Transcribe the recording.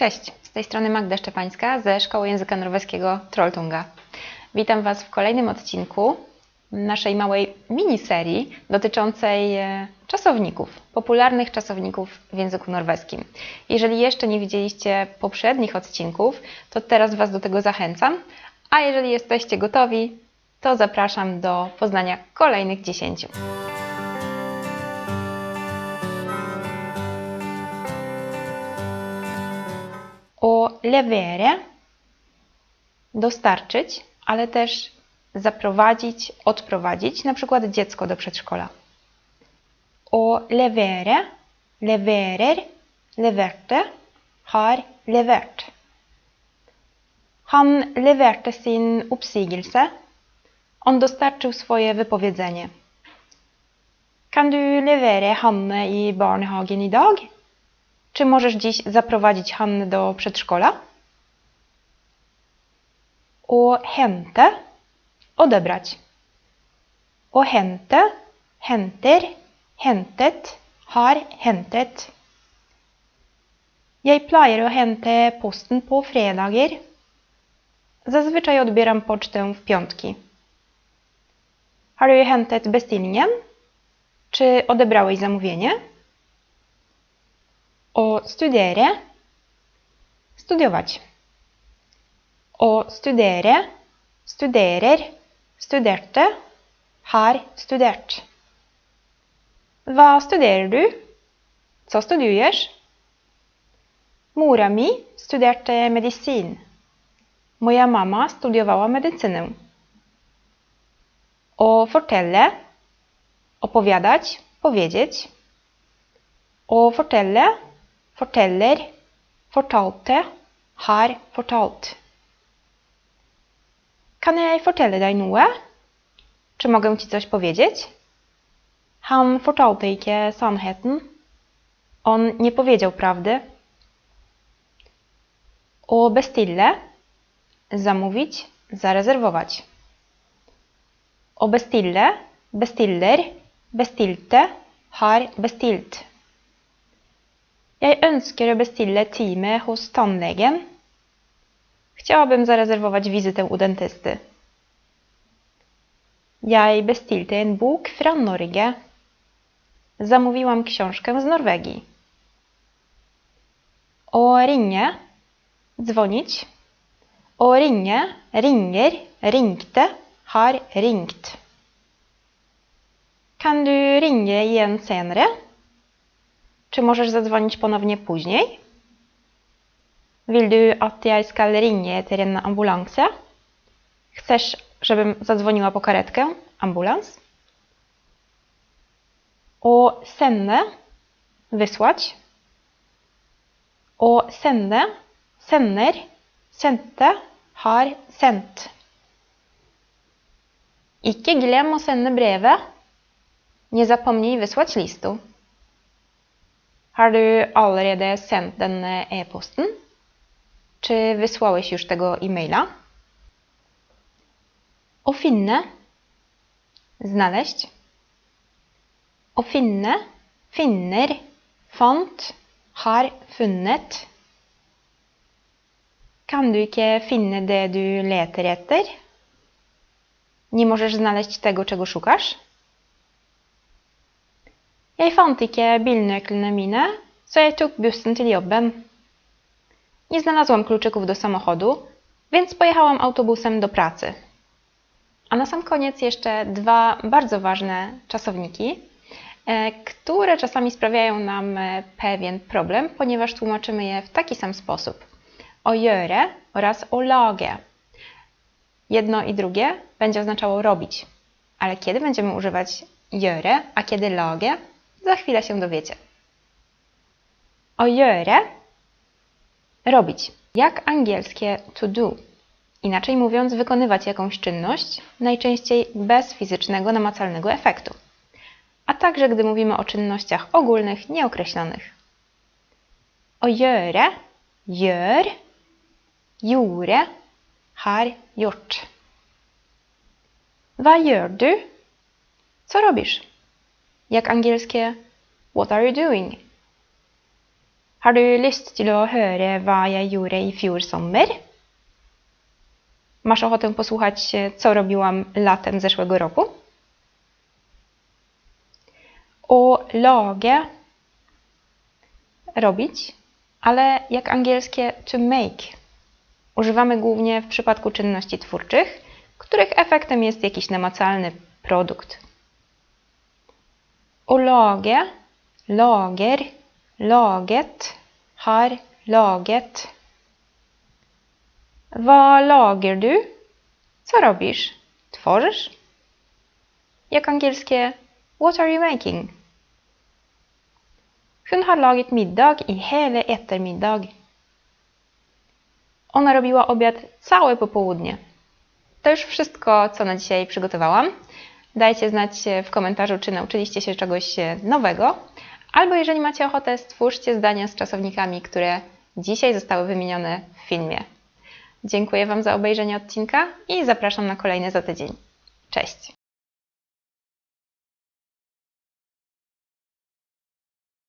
Cześć, z tej strony Magda Szczepańska ze Szkoły Języka Norweskiego Trolltunga. Witam Was w kolejnym odcinku naszej małej miniserii dotyczącej e, czasowników, popularnych czasowników w języku norweskim. Jeżeli jeszcze nie widzieliście poprzednich odcinków, to teraz Was do tego zachęcam, a jeżeli jesteście gotowi, to zapraszam do poznania kolejnych 10. levere dostarczyć, ale też zaprowadzić, odprowadzić, na przykład dziecko do przedszkola. O levere, leverer, leverte, har levert. Han leverte sin oppsigelse. On dostarczył swoje wypowiedzenie. Kan du levere Hanne i barnehagen i dag? Czy możesz dziś zaprowadzić Hannę do przedszkola? O hente odebrać. O hente, henter, hentet, har hentet. Jeg pleier å hente posten på fredager. Zazwyczaj odbieram pocztę w piątki. Har du hentet? Czy odebrałeś zamówienie? O studere studiować. O studere studerer studerte har studert. Hva studerer du? Så studiujesz? Mora mi studerte medisin. Moja mama studiowała medycynę. O fortelle opowiadać, powiedzieć. O fortelle forteller, fortalte, har fortalt. Kan jeg fortelle deg noe? Czy mogę ci coś? Han fortalte ikke sannheten. On nie powiedział prawdy. O bestille zamówić, zarezerwować. O bestille, bestiller, bestilte, har bestilt. Jeg ønsker å bestille time hos tannlegen. Chciałabym zarezerwować wizytę u dentysty. Jeg bestilte en bok fra Norge. Zamówiłam książkę z Norwegii. O ringe dzwonić. O ringe ringer, ringte, har ringt. Kan du ringe igjen senere? Czy możesz zadzwonić ponownie później? Vill du at jeg skal ringe en? Chcesz, żebym zadzwoniła po karetkę? Ambulans? O sende wysłać. O sende sender sendte har sendt. Ikke glem å sende brevet. Nie zapomnij wysłać listu. Har du allerede sendt denne e-posten? Czy wysłałeś już tego e-maila? Å finne znaleźć. Finne finner fant har funnet. Kan du ikke finne det du leter etter? Nie możesz znaleźć tego, czego szukasz? Jeg fant ikke bilnøklene mine, så jeg tok bussen til jobben. Nie znalazłam kluczyków do samochodu, więc pojechałam autobusem do pracy. A na sam koniec jeszcze dwa bardzo ważne czasowniki, e, które czasami sprawiają nam e, pewien problem, ponieważ tłumaczymy je w taki sam sposób. O gjøre oraz o lage. Jedno i drugie będzie oznaczało robić. Ale kiedy będziemy używać gjøre, a kiedy lage, za chwilę się dowiecie. O robić. Jak angielskie to do. Inaczej mówiąc, wykonywać jakąś czynność, najczęściej bez fizycznego, namacalnego efektu. A także gdy mówimy o czynnościach ogólnych, nieokreślonych. O gjøre, gjør, gjorde, har gjort. Hva gjør du? Co robisz? Jak angielskie What are you doing? Har du lyst til å høre hva jeg gjorde i fjor sommer? Masz ochotę posłuchać, co robiłam latem zeszłego roku? Å lage robić, ale jak angielskie to make. Używamy głównie w przypadku czynności twórczych, których efektem jest jakiś namacalny produkt. Å lage, lager, laget, har laget. Hva lager du? Co robisz? Tworzysz? Jak angielskie What are you making? Hun har laget middag i hele ettermiddag. Ona robiła obiad całe popołudnie. To już wszystko, co na dzisiaj przygotowałam. Dajcie znać w komentarzu, czy nauczyliście się czegoś nowego, albo jeżeli macie ochotę, stwórzcie zdania z czasownikami, które dzisiaj zostały wymienione w filmie. Dziękuję Wam za obejrzenie odcinka i zapraszam na kolejny za tydzień. Cześć!